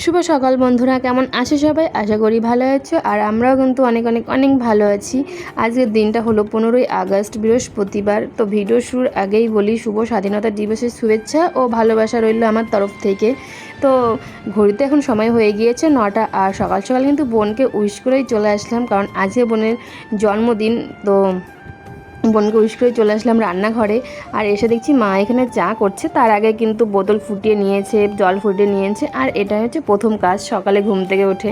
শুভ সকাল বন্ধুরা, কেমন আছে সবাই? আশা করি ভালো আছো, আর আমরাও কিন্তু অনেক অনেক অনেক ভালো আছি। আজকের দিনটা হলো পনেরোই আগস্ট, বৃহস্পতিবার। তো ভিডিও শুরুর আগেই বলি, শুভ স্বাধীনতা দিবসের শুভেচ্ছা ও ভালোবাসা রইল আমার তরফ থেকে। তো ঘড়িতে এখন সময় হয়ে গিয়েছে নটা, আর সকাল সকাল কিন্তু বোনকে উইশ করেই চলে আসলাম, কারণ আজকে বোনের জন্মদিন, তো বোনকে উইশ করে চলে আসলাম রান্নাঘরে। আর এসে দেখছি মা এখানে চা করছে। তার আগে কিন্তু বোতল ফুটিয়ে নিয়েছে, জল ফুটিয়ে নিয়েছে। আর এটা হচ্ছে প্রথম কাজ সকালে ঘুম থেকে উঠে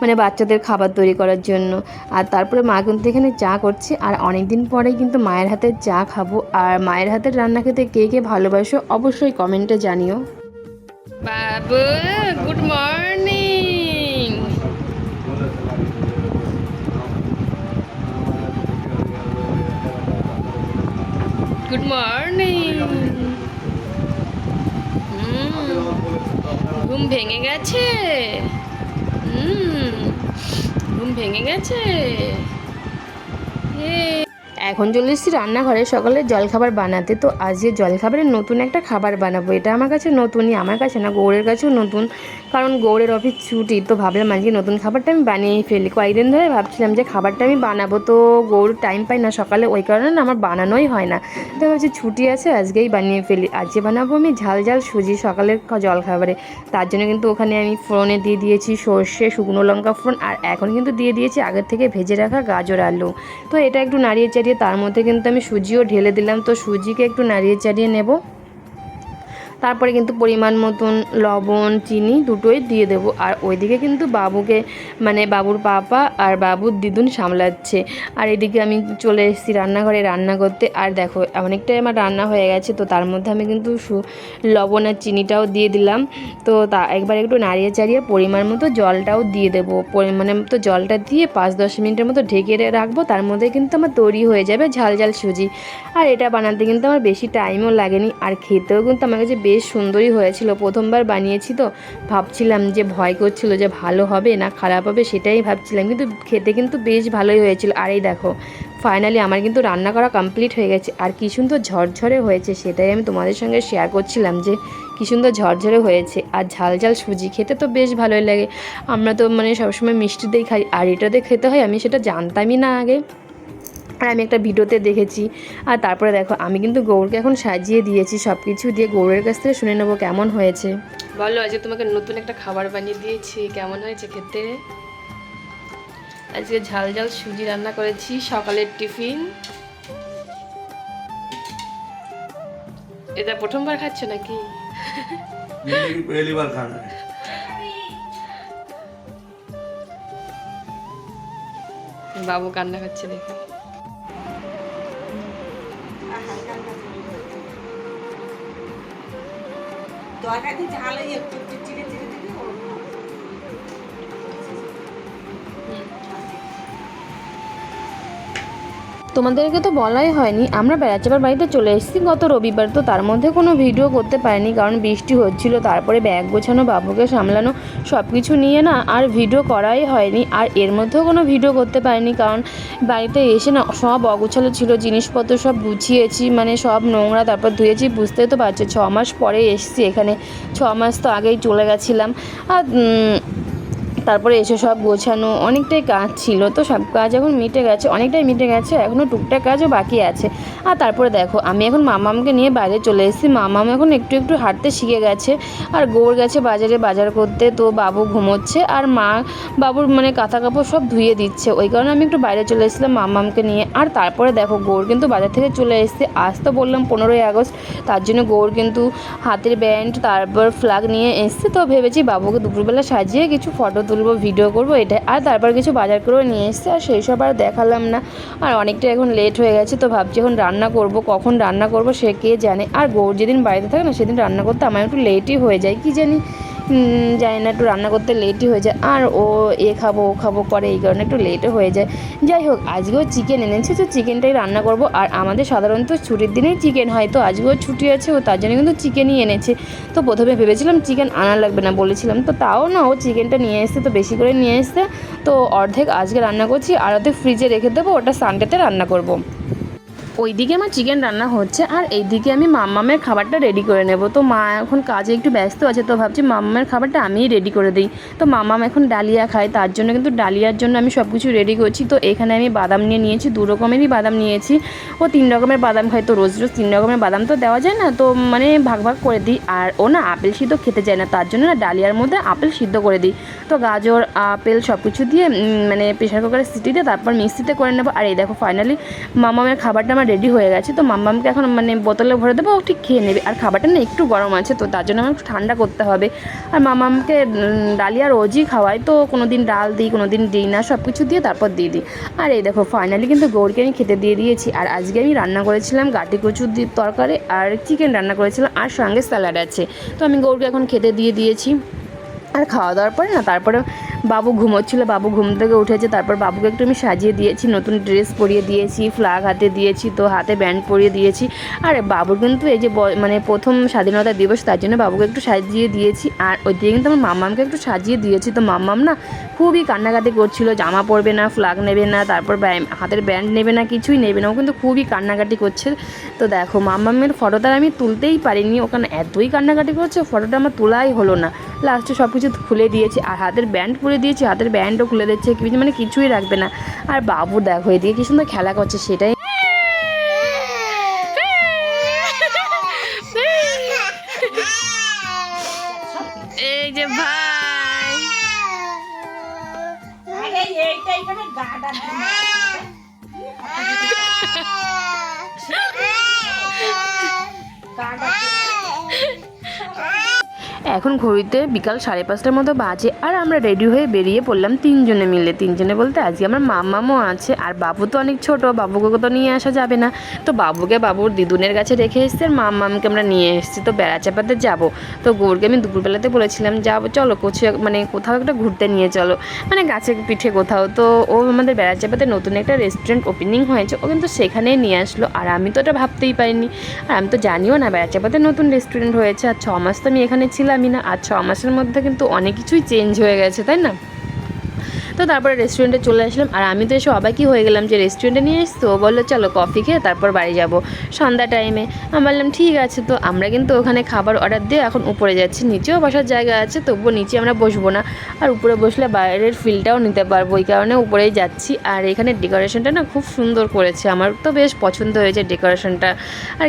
মানে বাচ্চাদের খাবার তৈরি করার জন্য। আর তারপরে মা কিন্তু এখানে চা করছে। আর অনেক দিন পরেই কিন্তু মায়ের হাতের চা খাব। আর মায়ের হাতের রান্না খেতে কে কে ভালোবাসো অবশ্যই কমেন্টে জানিও। বাবু গুড মর্নিং গুড মর্নিং ঘুম ভেঙে গেছে। হুম ঘুম ভেঙে গেছে। Yay! এখন চলে এসেছি রান্নাঘরে, সকালে জলখাবার বানাতে। তো আজকে জলখাবারের নতুন একটা খাবার বানাবো। এটা আমার কাছে নতুনই, আমার কাছে না, গৌড়ের কাছেও নতুন। কারণ গৌড়ের অফিস ছুটি, তো ভাবলাম আজকে নতুন খাবারটা আমি বানিয়েই ফেলি। কয়েকদিন ধরে ভাবছিলাম যে খাবারটা আমি বানাবো, তো গৌড় টাইম পাই না সকালে, ওই কারণে না আমার বানানোই হয় না। তো ভাবছি ছুটি আছে, আজকেই বানিয়ে ফেলি। আজকে বানাবো আমি ঝাল ঝাল সুজি সকালের জলখাবারে। তার জন্য কিন্তু ওখানে আমি ফোড়নে দিয়ে দিয়েছি সর্ষে, শুকনো লঙ্কা ফোড়ন, আর এখন কিন্তু দিয়ে দিয়েছি আগের থেকে ভেজে রাখা গাজর আলু। তো এটা একটু নাড়িয়ে চাড়িয়ে তার মধ্যে কিন্তু আমি সুজিও ঢেলে দিলাম। তো সুজিকে একটু নাড়িয়ে চাড়িয়ে নেব। তারপরে কিন্তু পরিমাণ মতন লবণ, চিনি দুটোই দিয়ে দেবো। আর ওইদিকে কিন্তু বাবুকে মানে বাবুর পাপা আর বাবুর দিদুন সামলাচ্ছে। আর এদিকে আমি চলে এসেছি রান্নাঘরে রান্না করতে। আর দেখো, অনেকটাই আমার রান্না হয়ে গেছে, তো তার মধ্যে আমি কিন্তু লবণ আর চিনিটাও দিয়ে দিলাম। তো তা একবার একটু নাড়িয়ে চাড়িয়ে পরিমাণ মতো জলটাও দিয়ে দেবো। পরিমাণের মতো জলটা দিয়ে পাঁচ দশ মিনিটের মতো ঢেকে রাখব। তার মধ্যে কিন্তু আমার তৈরি হয়ে যাবে ঝাল ঝাল সুজি। আর এটা বানাতে কিন্তু আমার বেশি টাইমও লাগেনি। আর খেতেও কিন্তু আমার কাছে বেশ সুন্দরই হয়েছিল। প্রথমবার বানিয়েছি তো। ভাবছিলাম যে ভয় করছিল যে ভালো হবে না খারাপ হবে সেটাই ভাবছিলাম। কিন্তু খেতে কিন্তু বেশ ভালোই হয়েছিল। আর এই দেখো ফাইনালি আমার কিন্তু রান্না করা কমপ্লিট হয়ে গেছে। আর কি সুন্দর ঝরঝরে হয়েছে সেটাই আমি তোমাদের সঙ্গে শেয়ার করছিলাম যে কি সুন্দর ঝরঝরে হয়েছে। আর ঝাল ঝাল সুজি খেতে তো বেশ ভালোই লাগে। আমরা তো মানে সবসময় মিষ্টি দিয়ে খাই। আর এটাতে খেতে হয় আমি সেটা জানতামই না আগে। আর আমি একটা ভিডিওতে দেখেছি। আর তারপরে দেখো আমি কিন্তু গৌরকে এখন সাজিয়ে দিয়েছি সব কিছু দিয়ে গৌরের কাছ থেকে শুনে নেব কেমন হয়েছে। বলো আজকে তোমাকে নতুন একটা খাবার বানিয়ে দিয়েছি কেমন হয়েছে খেতে? আজকে ঝাল ঝাল সুজি রান্না করেছি সকালের টিফিন। এটা প্রথমবার খাচ্ছ নাকি? বাবু কান্না খাচ্ছে দেখে। তরকারি ঝাল একটু তোমাদেরকে তো বলাই হয়নি, আমরা বেড়াচাপার বাড়িতে চলে এসেছি। গত রবিবার তো তার মধ্যে কোনো ভিডিও করতে পারিনি, কারণ বৃষ্টি হচ্ছিল, তারপরে ব্যাগ গোছানো, বাবুকে সামলানো সব কিছু নিয়ে না আর ভিডিও করাই হয়নি, আর এর মধ্যেও কোনো ভিডিও করতে পারিনি, কারণ বাড়িতে এসে না সব অগোছালো ছিল, জিনিসপত্র সব গুছিয়েছি মানে সব নোংরা, তারপর ধুয়েছি, বুঝতেই তো পারছ, ছ মাস পরে এসেছি এখানে, ছ মাস তো আগেই চলে গেছিলাম। আর তারপরে এসে সব গোছানো, অনেকটাই কাজ ছিল তো সব কাজ এখন মিটে গেছে, অনেকটাই মিটে গেছে এখনও টুকটাক কাজও বাকি আছে। আর তারপরে দেখো, আমি এখন মামামকে নিয়ে বাইরে চলে এসেছি, মামাম এখন একটু একটু হাঁটতে শিখে গেছে। আর গৌড় গেছে বাজারে বাজার করতে তো বাবু ঘুমোচ্ছে, আর মা বাবুর মানে কাঁথা কাপড় সব ধুয়ে দিচ্ছে। ওই কারণে আমি একটু বাইরে চলে এসেছিলাম মামামকে নিয়ে। আর তারপরে দেখো গৌড় কিন্তু বাজার থেকে চলে এসেছে। আজ তো বললাম পনেরোই আগস্ট, তার জন্য গৌড় কিন্তু হাতের ব্যান্ড, তারপর ফ্ল্যাগ নিয়ে এসছে। তো ভেবেছি বাবুকে দুপুরবেলা সাজিয়ে কিছু ফটো তুলবো ভিডিও করব, এটা আর তারপর কিছু বাজার করেও নিয়ে এসছে, আর সেই সব আর দেখালাম না। আর অনেকটা এখন লেট হয়ে গেছে, তো ভাবছি এখন রান্না করব, কখন রান্না করব, সে কে জানে। আর গৌর যেদিন বাড়িতে থাকে না, সেদিন রান্না করতে আমার একটু লেটই হয়ে যায়, কি জানি? জানি না, একটু রান্না করতে লেটই হয়ে যায়। আর ও এ খাব, ও খাব করে এই কারণে একটু লেটও হয়ে যায়। যাই হোক, আজকেও চিকেন এনেছে, তো চিকেনটাই রান্না করব। আর আমাদের সাধারণত ছুটির দিনেই চিকেন হয়, তো আজকেও ছুটি আছে, ও তার জন্য কিন্তু চিকেনই এনেছে। তো প্রথমে ভেবেছিলাম চিকেন আনা লাগবে না বলেছিলাম, তো তাও না ও চিকেনটা নিয়ে এসছে, তো বেশি করে নিয়ে এসছে। তো অর্ধেক আজকে রান্না করছি, আর অর্ধেক ফ্রিজে রেখে দেবো, ওটা সানডেতে রান্না করব। ওইদিকে আমার চিকেন রান্না হচ্ছে আর এইদিকে আমি মাম্মামের খাবারটা রেডি করে নেব। তো মা এখন কাজে একটু ব্যস্ত আছে, তো ভাবছি মাম্মামের খাবারটা আমিই রেডি করে দিই। তো মাম্মাম এখন ডালিয়া খায়, তার জন্য কিন্তু ডালিয়ার জন্য আমি সব কিছু রেডি করছি। তো এখানে আমি বাদাম নিয়ে নিয়েছি, দু রকমেরই বাদাম নিয়েছি। ও তিন রকমের বাদাম খায়, তো রোজ রোজ তিন রকমের বাদাম তো দেওয়া যায় না, তো মানে ভাগ ভাগ করে দিই। আর ও না আপেল সিদ্ধ খেতে চায় না, তার জন্য না ডালিয়ার মধ্যে আপেল সিদ্ধ করে দিই। তো গাজর, আপেল সব কিছু দিয়ে মানে প্রেশার কুকারে সিটি দিয়ে তারপর মিক্সিতে করে নেব। আর এই দেখো ফাইনালি মামামের খাবারটা আমার রেডি হয়ে গেছে, তো মাম্মামকে এখন মানে বোতলে ভরে দেবো ঠিক খেয়ে নেবে। আর খাবারটা না একটু গরম আছে, তো তার জন্য আমার একটু ঠান্ডা করতে হবে। আর মামামকে ডালিয়া রোজই খাওয়াই, তো কোনো দিন ডাল দিই কোনো দিন দিই না সব কিছু দিয়ে তারপর দিয়ে দিই। আর এই দেখো ফাইনালি কিন্তু গৌরকে আমি খেতে দিয়ে দিয়েছি। আর আজকে আমি রান্না করেছিলাম গাটি কচুর তরকারি আর চিকেন রান্না করেছিলাম, আর সঙ্গে স্যালাড আছে। তো আমি গৌরকে এখন খেতে দিয়ে দিয়েছি। আর খাওয়া দাওয়ার পরে না তারপরে বাবু ঘুমোচ্ছিল, বাবু ঘুম থেকে উঠেছে, তারপর বাবুকে একটু আমি সাজিয়ে দিয়েছি, নতুন ড্রেস পরিয়ে দিয়েছি, ফ্লাগ হাতে দিয়েছি, তো হাতে ব্যান্ড পরিয়ে দিয়েছি। আর বাবুর কিন্তু এই যে মানে প্রথম স্বাধীনতা দিবস, তার জন্য বাবুকে একটু সাজিয়ে দিয়েছি, আর ওই দিকে কিন্তু আমার মাম্মামকে একটু সাজিয়ে দিয়েছি। তো মাম্মাম না খুবই কান্নাকাটি করছিল, জামা পরবে না, ফ্লাগ নেবে না, তারপর হাতের ব্যান্ড নেবে না, কিছুই নেবে না, ও কিন্তু খুবই কান্নাকাটি করছে। তো দেখো, মাম্মামের ফটোটা আমি তুলতেই পারিনি ওখানে এতই কান্নাকাটি করছে, ফটোটা আমার তোলাই হলো না। লাস্টে সব কিছু খুলে দিয়েছে, আর হাতের ব্যান্ড খুলে দিয়েছি, হাতের ব্যান্ডও খুলে দিচ্ছে কিছু মানে কিছুই রাখবে না। আর বাবু দেখো, এদিকে কি সুন্দর খেলা করছে, সেটাই এখন ঘড়িতে বিকাল সাড়ে পাঁচটার মতো বাজে আর আমরা রেডি হয়ে বেরিয়ে পড়লাম তিনজনে মিলে। তিনজনে বলতে আজকে আমার মামামও আছে, আর বাবু তো অনেক ছোট, বাবুকে তো নিয়ে আসা যাবে না। তো বাবুকে বাবুর দিদুনের কাছে রেখে এসেছি আর মামামকে আমরা নিয়ে এসেছি। তো বেড়া চাপাতে যাব। তো গৌরকে আমি দুপুরবেলাতে বলেছিলাম, যাব, চলো কোথাও মানে কোথাও একটা ঘুরতে নিয়ে চলো। মানে গাছের পিঠে কোথাও। তো ও আমাদের বেড়া চাপাতে নতুন একটা রেস্টুরেন্ট ওপেনিং হয়েছে। ও কিন্তু সেখানেই নিয়ে আসলো। আর আমি তো এটা ভাবতেই পারিনি। আর আমি তো জানিও না বেড়া চাপাতে নতুন রেস্টুরেন্ট হয়েছে। আর ছ মাস তো আমি এখানে ছিলামই না, আর ছ মাসের মধ্যে কিন্তু অনেক কিছুই চেঞ্জ হয়ে গেছে, তাই না? তো তারপরে রেস্টুরেন্টে চলে আসলাম, আর আমি তো এসে অবাকই হয়ে গেলাম যে রেস্টুরেন্টে নিয়ে এসছো ও বলল, চলো কফি খেয়ে তারপর বাড়ি যাব। সন্ধ্যা টাইমে আমি বললাম, ঠিক আছে। তো আমরা কিন্তু ওখানে খাবার অর্ডার দিয়ে এখন উপরে যাচ্ছি, নিচেও বসার জায়গা আছে, তবুও নিচে আমরা বসবো না। আর উপরে বসলে বাইরের ফিলটাও নিতে পারব ওই কারণে উপরেই যাচ্ছি। আর এখানে ডেকোরেশনটা না খুব সুন্দর করেছে, আমার তো বেশ পছন্দ হয়েছে ডেকোরেশনটা আর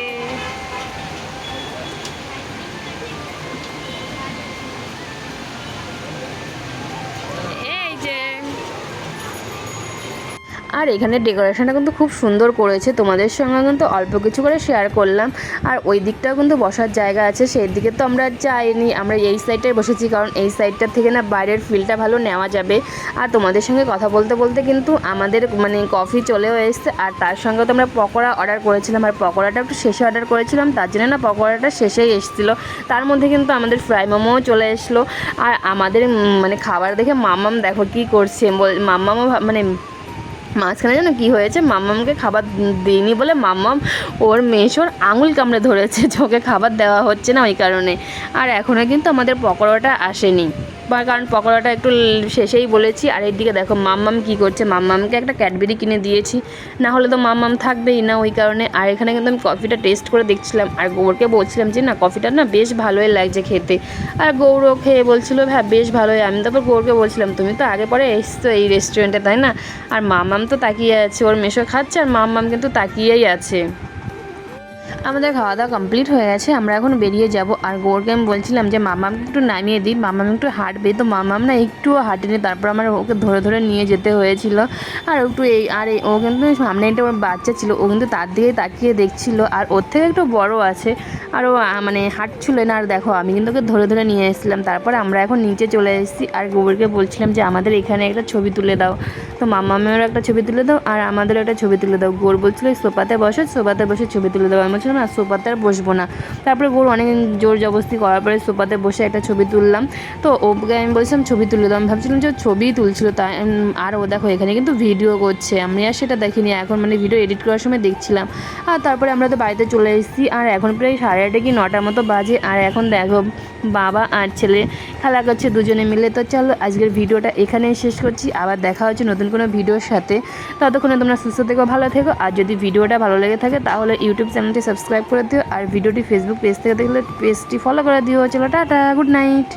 আর এখানে ডেকোরেশনটা কিন্তু খুব সুন্দর করেছে। তোমাদের সঙ্গে কিন্তু অল্প কিছু করে শেয়ার করলাম। আর ওই দিকটাও কিন্তু বসার জায়গা আছে, সেই দিকে তো আমরা যাইনি। আমরা এই সাইডটায় বসেছি, কারণ এই সাইডটা থেকে না বাইরের ফিলটা ভালো নেওয়া যাবে। আর তোমাদের সঙ্গে কথা বলতে বলতে কিন্তু আমাদের মানে কফি চলেও এসছে। আর তার সঙ্গে তো আমরা পকোড়া অর্ডার করেছিলাম। আর পকোড়াটা একটু শেষে অর্ডার করেছিলাম, তার জন্য না পকোড়াটা শেষেই এসেছিল। তার মধ্যে কিন্তু আমাদের ফ্রাই মোমোও চলে এসলো। আর আমাদের মানে খাবার দেখে মাম্মাম দেখো কী করছে। ভা- মানে মাঝখানে যেন কি হয়েছে, মাম্মামকে খাবার দিইনি বলে মাম্মাম ওর মেশোর আঙুল কামড়ে ধরেছে চোখে খাবার দেওয়া হচ্ছে না ওই কারণে। আর এখনও কিন্তু আমাদের পকোড়াটা আসেনি। কারণ পকোড়াটা একটু শেষেই বলেছি। আর এদিকে দেখো মাম্মাম কি করছে। মাম্মামকে একটা ক্যাডবেরি কিনে দিয়েছি। না হলে তো মাম্মাম থাকবেই না ওই কারণে। আর এখানে কিন্তু আমি কফিটা টেস্ট করে দেখছিলাম। আর গৌরকে বলছিলাম যে, না, কফিটা না বেশ ভালোই লাগছে খেতে। আর গৌরও খেয়ে বলছিল হ্যাঁ বেশ ভালোই। আমি তারপর গৌরকে বলছিলাম, তুমি তো আগে পরে এসছো এই রেস্টুরেন্টে, তাই না? আর মাম্মাম তো তাকিয়ে আছে, ওর মেশো খাচ্ছে। আর মাম্মাম কিন্তু তাকিয়েই আছে। আমাদের খাওয়া দাওয়া কমপ্লিট হয়ে গেছে, আমরা এখন বেরিয়ে যাব। আর গৌরকে আমি বলছিলাম যে মামাম একটু নামিয়ে দিই। মামাম একটু হাঁটবে। তো মামাম না একটুও হাঁটেনি, তারপর আমার ওকে ধরে ধরে নিয়ে যেতে হয়েছিল। আর একটু এই, আর এই, ও কিন্তু সামনে একটা বাচ্চা ছিল, ও কিন্তু তার দিকে তাকিয়ে দেখছিল। আর ওর থেকে একটু বড় আছে। আর ও মানে হাঁটছিল না। আর দেখো, আমি কিন্তু ওকে ধরে ধরে নিয়ে এসেছিলাম। তারপর আমরা এখন নিচে চলে এসেছি। আর গোবরকে বলছিলাম যে, আমাদের এখানে একটা ছবি তুলে দাও। তো মামামেরও একটা ছবি তুলে দাও, আর আমাদেরও একটা ছবি তুলে দাও। গোর বলছিল, "এই সোফাতে বসো, সোফাতে বসে ছবি তুলে দাও। আমি বলছিলাম না সোফাতে আর বসবো না। তারপরে গোর অনেক জোর জবস্তি করার পরে সোফাতে বসে একটা ছবি তুললাম। তো ওকে আমি বলছিলাম ছবি তুলে দাও। আমি ভাবছিলাম যে ছবি তুলছিল তাই আর ও দেখো এখানে কিন্তু ভিডিও করছে। আমি আর সেটা দেখিনি, এখন মানে ভিডিও এডিট করার সময় দেখছিলাম। আর তারপরে আমরা তো বাড়িতে চলে এসেছি, আর এখন প্রায় সাড়ে আটটা কি নটার মতো বাজে। আর এখন দেখো বাবা আর ছেলে খেলা করছে দুজনে মিলে। তো চলো আজকের ভিডিওটা এখানেই শেষ করছি। আবার দেখা হচ্ছে নতুন কোনো ভিডিওর সাথে। ততক্ষণে তোমরা সুস্থ থেকো, ভালো থেকো। আর যদি ভিডিওটা ভালো লেগে থাকে, তাহলে ইউটিউব চ্যানেলটি সাবস্ক্রাইব করে দিও আর ভিডিওটি ফেসবুক পেজ থেকে দেখলে পেজটি ফলো করে দিও। চলো, টাটা গুড নাইট